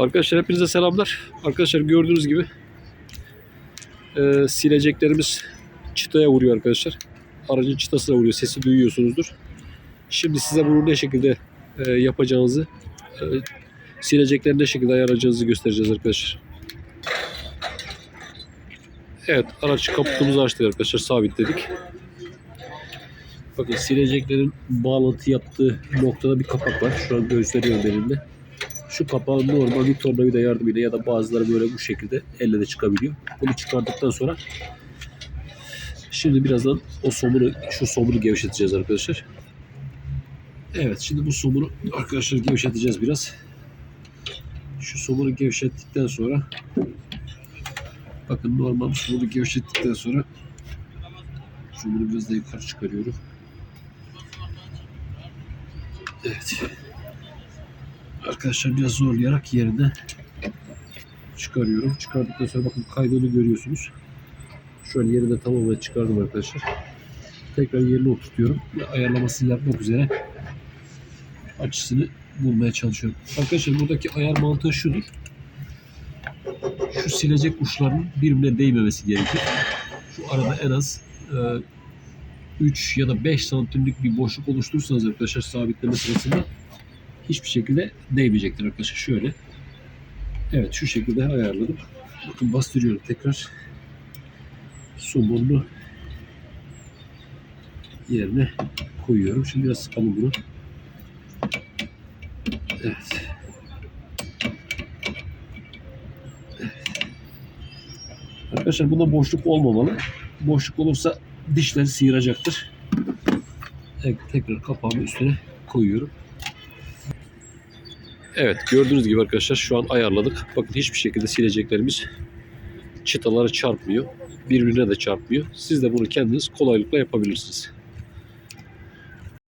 Arkadaşlar hepinize selamlar. Arkadaşlar gördüğünüz gibi e, sileceklerimiz çıtaya vuruyor arkadaşlar. Aracın çıtasına vuruyor. Sesi duyuyorsunuzdur. Şimdi size bunu ne şekilde e, yapacağınızı e, silecekleri ne şekilde ayarlayacağınızı göstereceğiz arkadaşlar. Evet araç kaputumuzu açtık arkadaşlar sabitledik. Bakın sileceklerin bağlantı yaptığı noktada bir kapak var. Şu an gösteriyorum elimde. Şu kapağın normal bir tornavida yardımıyla ya da bazıları böyle bu şekilde elle de çıkabiliyor. Bunu çıkardıktan sonra şimdi birazdan o somunu şu somunu gevşeteceğiz arkadaşlar. Evet şimdi bu somunu arkadaşlar gevşeteceğiz biraz. Şu somunu gevşettikten sonra bakın normal somunu gevşettikten sonra somunu biraz da yukarı çıkarıyorum. Evet. Arkadaşlar biraz zorlayarak yerinden çıkarıyorum. Çıkardıktan sonra bakın kaydını görüyorsunuz. Şu an yerinden tamamen çıkardım arkadaşlar. Tekrar yerine oturtuyorum ve ayarlamasını yapmak üzere açısını bulmaya çalışıyorum. Arkadaşlar buradaki ayar mantığı şudur. Şu silecek uçlarının birbirine değmemesi gerekir. Şu arada en az e, 3 ya da 5 santimlik bir boşluk oluşturursanız arkadaşlar sabitleme sırasında hiçbir şekilde değmeyecektir arkadaşlar. Şöyle. Evet şu şekilde ayarladım. Bakın bastırıyorum tekrar. Somonlu yerine koyuyorum. Şimdi biraz sıkalım bunu. Evet. Arkadaşlar bunda boşluk olmamalı. Boşluk olursa dişleri sıyıracaktır. Evet, tekrar kapağımı üstüne koyuyorum. Evet gördüğünüz gibi arkadaşlar şu an ayarladık. Bakın hiçbir şekilde sileceklerimiz çıtaları çarpmıyor. Birbirine de çarpmıyor. Siz de bunu kendiniz kolaylıkla yapabilirsiniz.